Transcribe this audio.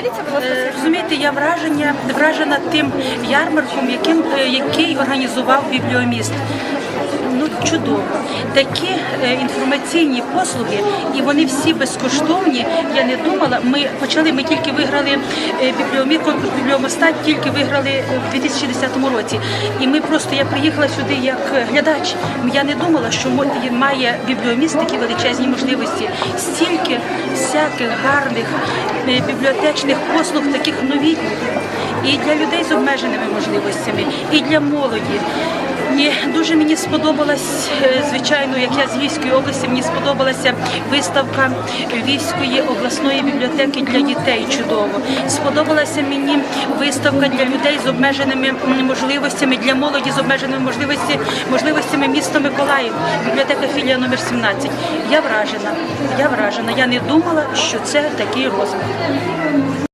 Поділіться, будь ласка, Розумієте, я враження вражена тим ярмарком, яким е, який організував бібліоміст. Ну чудово. Такі е, інформаційні послуги, і вони всі безкоштовні. Я не думала. Ми почали. Ми тільки виграли е, бібліоміст, конкурс бібліомоста, тільки виграли е, в 2010 році. І ми просто я приїхала сюди як глядач. Я не думала, що має бібліоміст такі величезні можливості. Стільки всяких гарних бібліотечних послуг, таких новітніх. І для людей з обмеженими можливостями, і для молоді. І дуже мені сподобалась, е, звичайно, як я з Львівської області, мені сподобалася виставка Львівської обласної бібліотеки для дітей. Чудово. Сподобалася мені виставка для людей з обмеженими можливостями, для молоді з обмеженими можливості, можливостями міста Миколаїв, бібліотека філія номер 17. Я вражена. Я вражена. Я не думала, що це такий розмір.